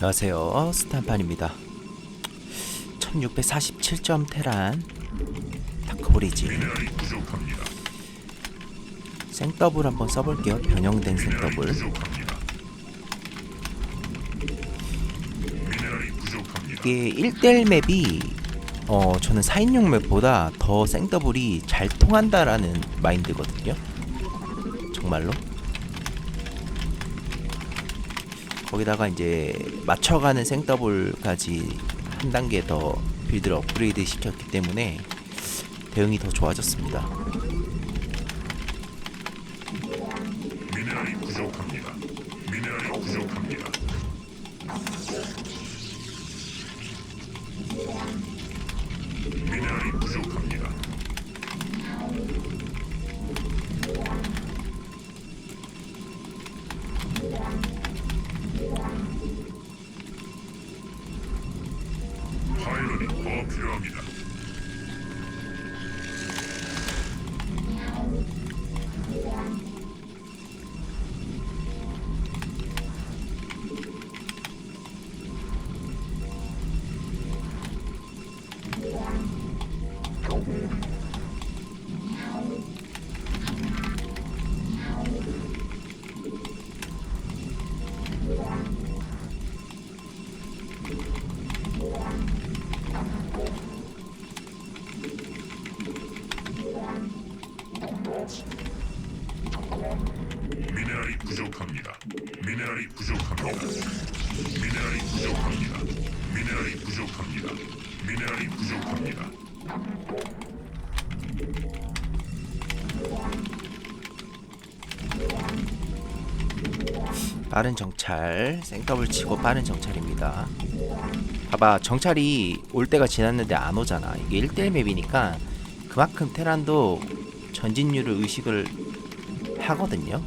안녕하세요. 스탄판입니다. 1647점 테란 다크브리지. 생더블 한번 써볼게요. 변형된 생더블. 이게 1대1 맵이 어 저는 4인용 맵보다 더 생더블이 잘 통한다라는 마인드거든요. 정말로 거기다가 이제 맞춰가는 생더블까지 한 단계 더 빌드를 업그레이드 시켰기 때문에 대응이 더 좋아졌습니다. 미네랄이 부족합니다. 미네랄이 부족합니다. 미네랄이 부족합니다. 미네랄이 부족합니다. 빠른 정찰 생더블 치고 빠른 정찰입니다. 봐봐 정찰이 올 때가 지났는데 안 오잖아. 이게 1대1 맵이니까 그만큼 테란도 전진율을 의식을 하거든요.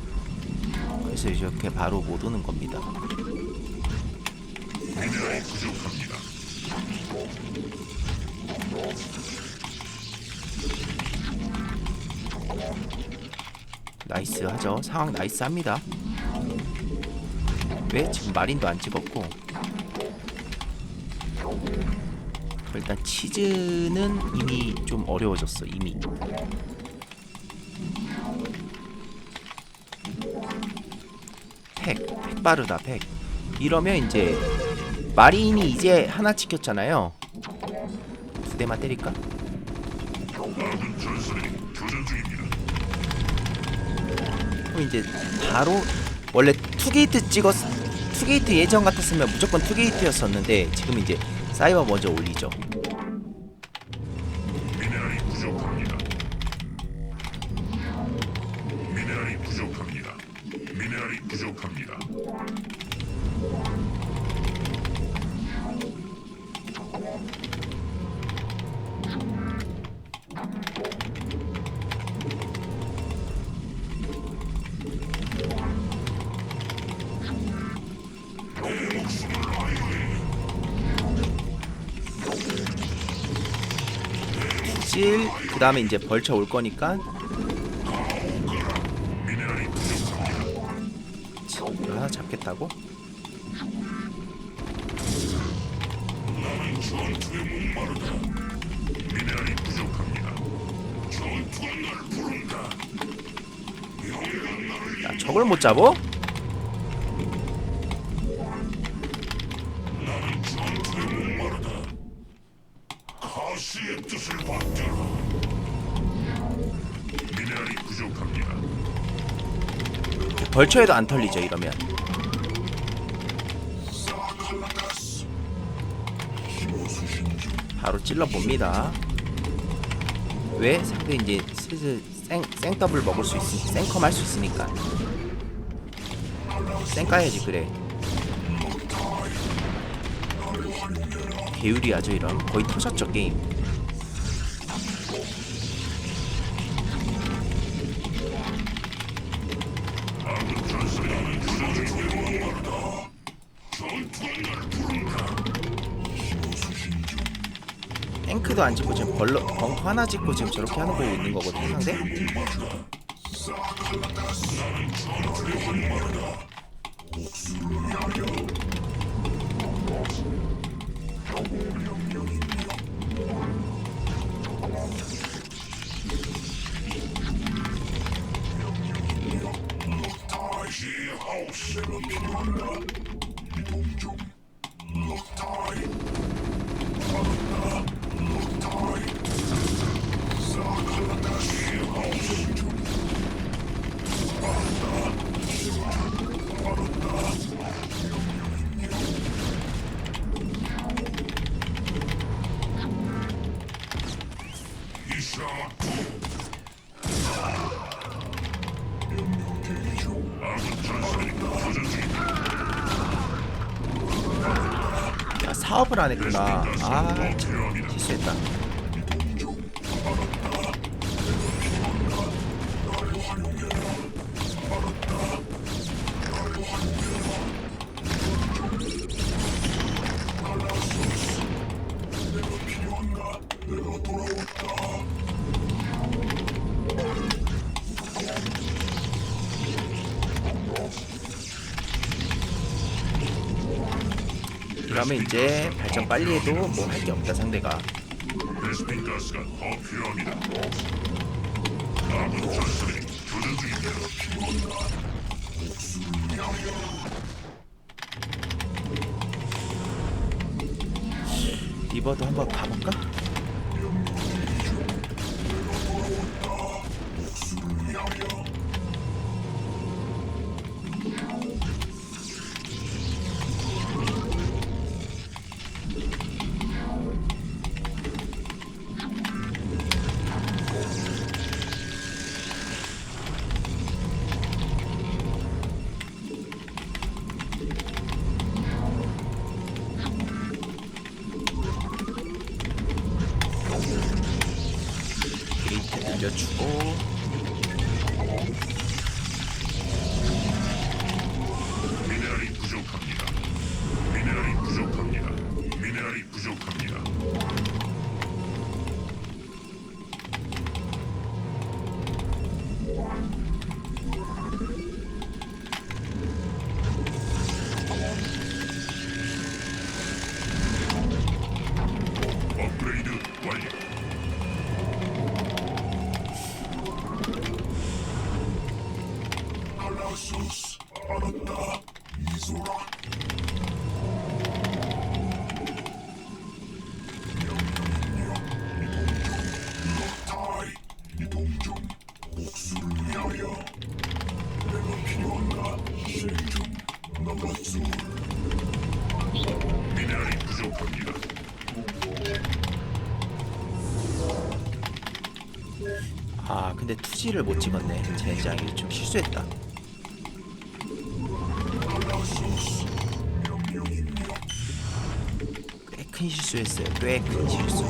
그래서 이렇게 바로 못 오는 겁니다. 나이스 하죠. 상황 나이스 합니다. 왜? 지금 마린도 안 찍었고. 일단 치즈는 이미 좀 어려워졌어. 이미. 팩, 팩 빠르다. 팩. 이러면 이제 마린이 이제 하나 찍혔잖아요. 두 대만 때릴까? 그럼 이제 바로 원래 투게이트 찍었 투게이트 예전 같았으면 무조건 투게이트였었는데 지금 이제 사이버 먼저 올리죠. 찔 그 다음에 이제 벌쳐 올 거니까. 이거 하나 잡겠다고? 야, 저걸 못 잡어? 가시의 뜻을 받들어. 미네랄이 부족합니다. 벌쳐에도 안 털리죠 이러면. 바로 찔러 봅니다. 왜? 상대 이제 슬슬 생 생더블 먹을 수 있으 생컴 할 수 있으니까. 생 까야지 그래. 개유리하죠 이런. 거의 터졌죠 게임. 탱크도 안 찍고 지금 벌러 벙커 하나 찍고 지금 저렇게 하는 거 있는 거거든 상대. 야 사업을 안 했구나 아. 실수했다 그러면 이제 발전 빨리 해도 뭐 할 게 없다 상대가 중입니다. 리버도 한번 가볼까? 투지를 못 찍었네. 젠장이 좀 실수했다. 꽤 큰 실수했어요. 꽤 큰 실수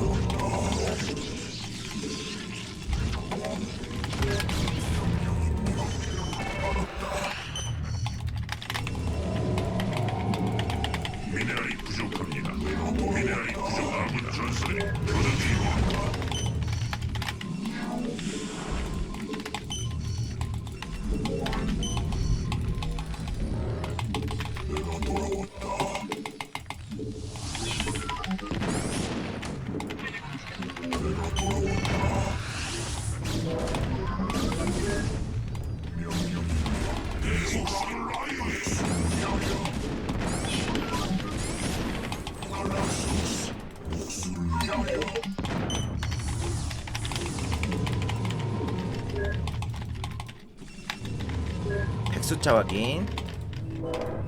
숫자 확인.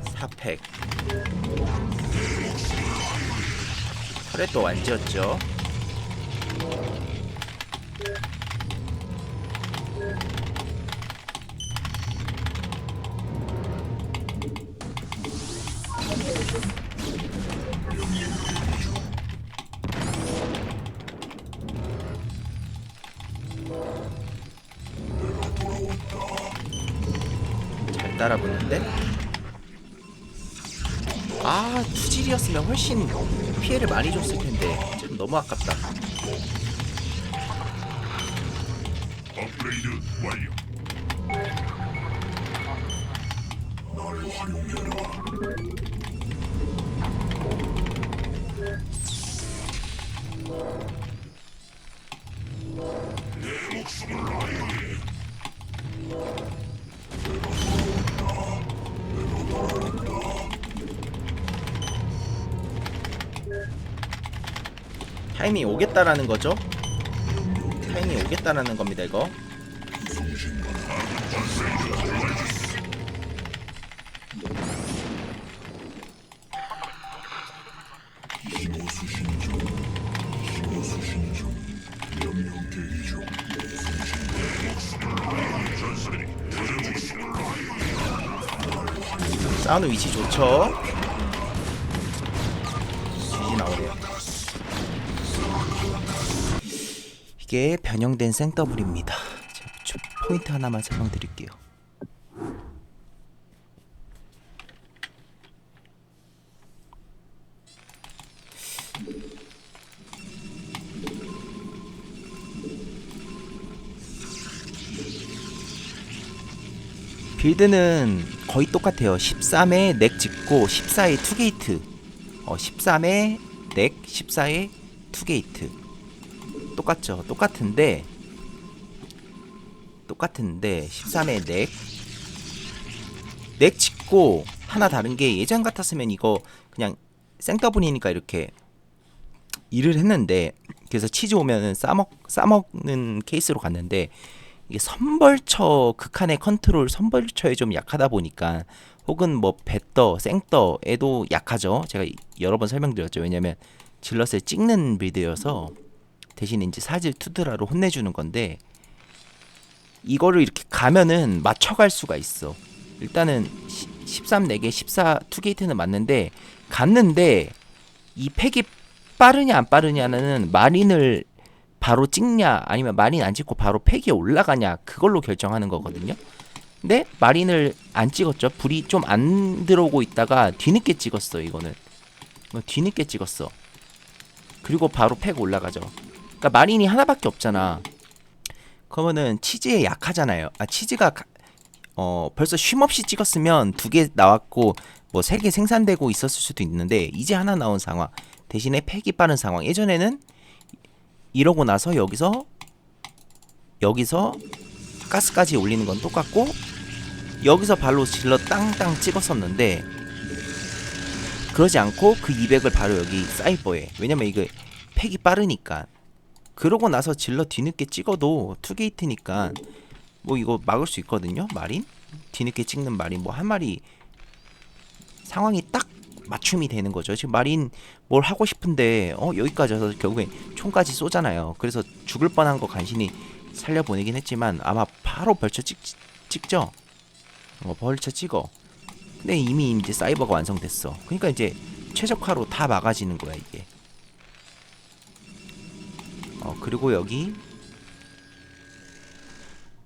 4팩. 털에 또 완지었죠 따라붙는데 아 투질이었으면 훨씬 피해를 많이 줬을 텐데 참 너무 아깝다 업그레이드 완료. 날 활용해라. 타임이 오겠다라는 거죠? 타임이 오겠다라는 겁니다 이거. 싸우는 위치 좋죠? 이게 변형된 생더블입니다 자, 저 포인트 하나만 설명드릴게요 빌드는 거의 똑같아요. 13에 넥 찍고 14에 투게이트. 어, 13에 넥, 14에 투게이트. 똑같죠. 똑같은데 똑같은데 13에 넥. 넥 찍고 하나 다른 게 예전 같았으면 이거 그냥 생더블이니까 이렇게 일을 했는데 그래서 치즈 오면은 싸먹 싸먹는 케이스로 갔는데 이게 선벌처 극한의 컨트롤 선벌처에 좀 약하다 보니까 혹은 뭐 배떠 생떠에도 약하죠. 제가 여러 번 설명드렸죠. 왜냐면 질럿을 찍는 빌드여서 대신 이제 사질 투드라로 혼내주는 건데 이거를 이렇게 가면은 맞춰갈 수가 있어. 일단은 13 4개 14 투게이트는 맞는데 갔는데 이 팩이 빠르냐 안 빠르냐는 마린을 바로 찍냐 아니면 마린 안 찍고 바로 팩이 올라가냐 그걸로 결정하는 거거든요. 근데 마린을 안 찍었죠. 불이 좀 안 들어오고 있다가 뒤늦게 찍었어 이거는. 이거 뒤늦게 찍었어. 그리고 바로 팩 올라가죠. 그러니까 마린이 하나밖에 없잖아. 그러면은 치즈에 약하잖아요. 아 치즈가 가- 어 벌써 쉼 없이 찍었으면 두 개 나왔고 뭐 세 개 생산되고 있었을 수도 있는데 이제 하나 나온 상황. 대신에 팩이 빠른 상황. 예전에는 이러고 나서 여기서 여기서 가스까지 올리는 건 똑같고 여기서 발로 질러 땅땅 찍었었는데 그러지 않고 그 200을 바로 여기 사이버에 왜냐면 이게 팩이 빠르니까 그러고 나서 질러 뒤늦게 찍어도 투게이트니까 뭐 이거 막을 수 있거든요 마린? 뒤늦게 찍는 마린. 뭐 한 마리 상황이 딱 맞춤이 되는 거죠. 지금 마린 뭘 하고 싶은데 어 여기까지 와서 결국에 총까지 쏘잖아요. 그래서 죽을 뻔한 거 간신히 살려보내긴 했지만 아마 바로 벌쳐 찍, 찍죠? 어 벌쳐 찍어. 근데 이미 이제 사이버가 완성됐어. 그러니까 이제 최적화로 다 막아지는 거야 이게 어 그리고 여기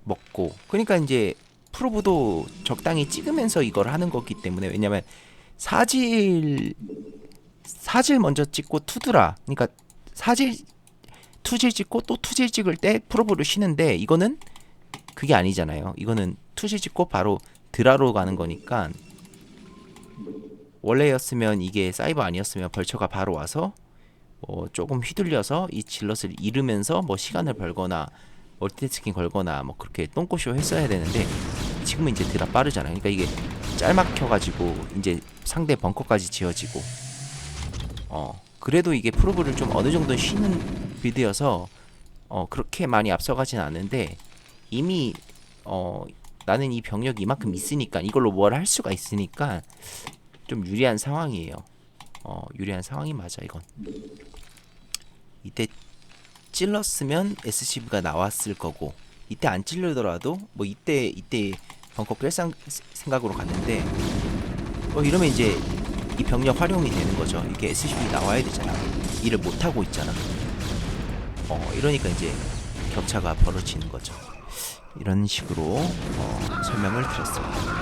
먹고. 그러니까 이제 프로브도 적당히 찍으면서 이걸 하는 거기 때문에 왜냐면 사질 사질 먼저 찍고 투드라. 그러니까 사질 투질 찍고 또 투질 찍을 때 프로브를 쉬는데 이거는 그게 아니잖아요. 이거는 투질 찍고 바로 드라로 가는 거니까 원래였으면 이게 사이버 아니었으면 벌처가 바로 와서 뭐 조금 휘둘려서 이 질럿을 잃으면서 뭐 시간을 벌거나 멀티태스킹 걸거나 뭐 그렇게 똥꼬쇼 했어야 되는데 지금은 이제 드라 빠르잖아요. 그러니까 이게 짤막혀가지고 이제 상대 벙커까지 지어지고 어 그래도 이게 프로브를 좀 어느 정도 쉬는 빌드여서 어 그렇게 많이 앞서가진 않는데 이미 어 나는 이 병력이 이만큼 있으니까 이걸로 뭘 할 수가 있으니까 좀 유리한 상황이에요. 어 유리한 상황이 맞아 이건. 이때 찔렀으면 SCV가 나왔을 거고 이때 안 찔르더라도 뭐 이때 이때 벙커 뺄 상- 생각으로 갔는데 어 이러면 이제 이 병력 활용이 되는 거죠. 이게 SCV 나와야 되잖아. 일을 못 하고 있잖아. 어 이러니까 이제 격차가 벌어지는 거죠. 이런 식으로 어, 설명을 드렸습니다.